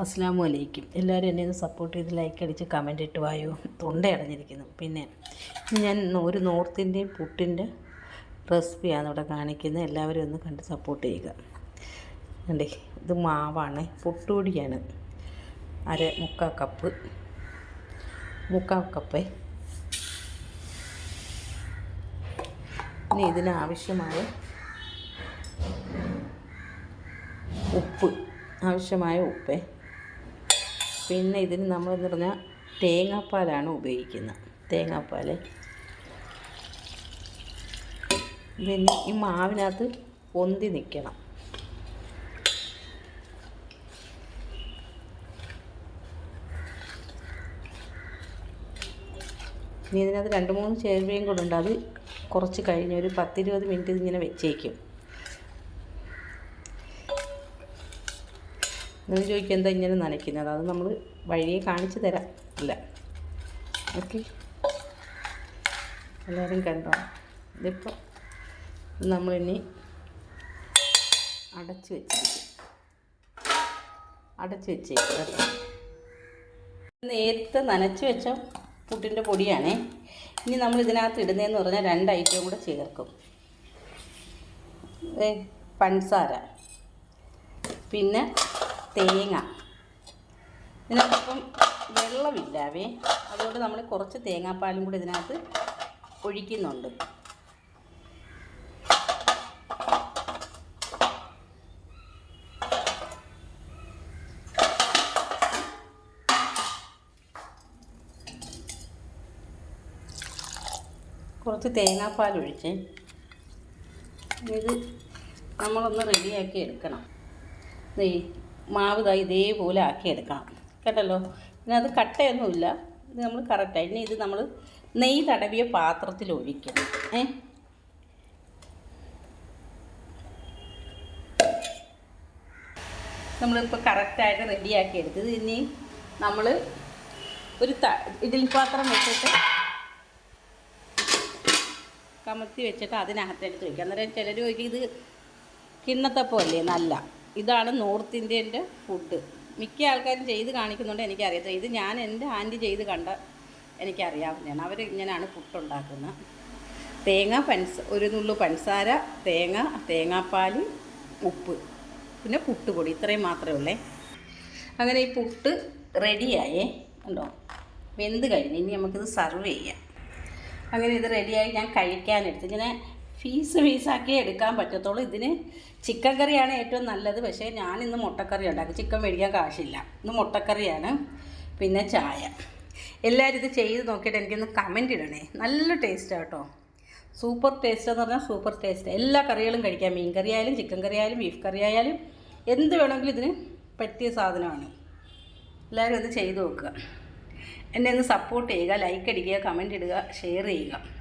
അസ്സാം വലൈക്കും എല്ലാവരും എന്നെ ഒന്ന് സപ്പോർട്ട് ചെയ്ത് ലൈക്ക് അടിച്ച് കമന്റ് ഇട്ട് വായോ. തൊണ്ട അടഞ്ഞിരിക്കുന്നു. പിന്നെ ഞാൻ ഒരു നോർത്ത് ഇന്ത്യൻ പുട്ടിന്റെ റെസിപ്പിയാണ് ഇവിടെ കാണിക്കുന്നത്. എല്ലാവരും ഒന്ന് കണ്ട് സപ്പോർട്ട് ചെയ്യുക. കണ്ടേ ഇത് മാവാണ് പുട്ടുപൊടിയാണ്. അര മുക്കാൽ കപ്പ് മുക്കാൽ കപ്പ് ഇനി ഇതിനാവശ്യമായ ഉപ്പ്. ആവശ്യമായ ഉപ്പ്. പിന്നെ ഇതിന് നമ്മൾ എന്ന് പറഞ്ഞാൽ തേങ്ങാപ്പാലാണ് ഉപയോഗിക്കുന്നത്. തേങ്ങാപ്പാൽ ഇതിന് ഈ മാവിനകത്ത് പൊന്തി നിൽക്കണം ഇനി ഇതിനകത്ത് രണ്ട് മൂന്ന് ചേരുവയും കൂടെ ഉണ്ട്. അത് കുറച്ച് കഴിഞ്ഞ് ഒരു പത്തിരുപത് മിനിറ്റ് ഇതിങ്ങനെ വെച്ചേക്കും. നിങ്ങൾ ചോദിക്കും എന്താ ഇങ്ങനെ നനയ്ക്കുന്നത്? അത് നമ്മൾ വഴിയെ കാണിച്ചു തരാം. ഇല്ല. ഓക്കെ. എല്ലാവരും കണ്ടോ? ഇതിപ്പോൾ നമ്മളിനി അടച്ചു വെച്ചിരിക്കും. അടച്ചു വെച്ചേക്കും നേരത്തെ നനച്ച് വെച്ച പുട്ടിന്റെ പൊടിയാണേ. ഇനി നമ്മൾ ഇതിനകത്ത് ഇടുന്നതെന്ന് പറഞ്ഞാൽ രണ്ട് ഐറ്റവും കൂടെ ചേർക്കും. പഞ്ചസാര പിന്നെ തേങ്ങ. ഇതിനകത്തിപ്പം വെള്ളമില്ലാവേ അതുകൊണ്ട് നമ്മൾ കുറച്ച് തേങ്ങാപ്പാലും കൂടി ഇതിനകത്ത് ഒഴിക്കുന്നുണ്ട്. കുറച്ച് തേങ്ങാപ്പാൽ ഒഴിച്ച്. ഇത് നമ്മളൊന്ന് റെഡിയാക്കി എടുക്കണം. ദേ മാവ് ഇതാ ഇതേപോലെ ആക്കി കേട്ടല്ലോ? പിന്നെ അത് കട്ടയൊന്നുമില്ല. ഇത് നമ്മൾ കറക്റ്റായി ഇനി ഇത് നമ്മൾ നെയ്യ് തടവിയ പാത്രത്തിൽ ഒഴിക്കണം. ഏ? നമ്മളിപ്പോൾ കറക്റ്റായിട്ട് റെഡിയാക്കി എടുത്തത് ഇനി നമ്മൾ ഒരു ത ഇതിൽ പാത്രം വെച്ചിട്ട് കമത്തി വെച്ചിട്ട് അതിനകത്തെടുത്ത് വയ്ക്കുക അന്നേരം ചിലർ ചോദിക്കും ഇത് കിണ്ണത്തപ്പമല്ലേ? നല്ല. ഇതാണ് നോർത്ത് ഇന്ത്യന്റെ ഫുഡ്. മിക്ക ആൾക്കാരും ചെയ്ത് കാണിക്കുന്നുണ്ട് എനിക്കറിയാം ഇത് ഞാൻ എന്റെ ആന്റി ചെയ്ത് കണ്ട എനിക്കറിയാവുന്നതാണ് അവർ ഇങ്ങനെയാണ് പുട്ടുണ്ടാക്കുന്നത് തേങ്ങ പൻസ ഒരു നുള്ളു പഞ്ചസാര തേങ്ങ തേങ്ങാപ്പാൽ ഉപ്പ്. പിന്നെ പുട്ടുപൊടി ഇത്രയും മാത്രമേ ഉള്ളേ. അങ്ങനെ ഈ പുട്ട് റെഡിയായേ. ഉണ്ടോ വെന്ത് കഴിഞ്ഞ്. ഇനി നമുക്കിത് സർവ് ചെയ്യാം. അങ്ങനെ ഇത് റെഡിയായി ഞാൻ കഴിക്കാനെടുത്ത്. ഇങ്ങനെ ഫീസ് പീസാക്കി എടുക്കാൻ പറ്റത്തുള്ളൂ. ഇതിന് ചിക്കൻ കറിയാണ് ഏറ്റവും നല്ലത്. പക്ഷേ ഞാൻ ഇന്ന് മുട്ടക്കറി ഉണ്ടാക്കി. ചിക്കൻ മേടിക്കാൻ കാശില്ല. ഇന്ന് മുട്ടക്കറിയാണ്. പിന്നെ ചായ. എല്ലാവരും ഇത് ചെയ്ത് നോക്കിയിട്ട് എനിക്കൊന്ന് കമന്റ് ഇടണേ. നല്ല ടേസ്റ്റാണ് കേട്ടോ. സൂപ്പർ ടേസ്റ്റ് എന്ന് പറഞ്ഞാൽ സൂപ്പർ ടേസ്റ്റ് എല്ലാ കറികളും കഴിക്കാം. മീൻ കറി ആയാലും ചിക്കൻ കറി ആയാലും ബീഫ് കറി ആയാലും. എന്ത് വേണമെങ്കിലും ഇതിന് പറ്റിയ സാധനമാണ്. എല്ലാവരും ഇത് ചെയ്ത് നോക്കുക. എന്നെ ഒന്ന് സപ്പോർട്ട് ചെയ്യുക ലൈക്ക് അടിക്കുക കമന്റ് ഇടുക ഷെയർ ചെയ്യുക.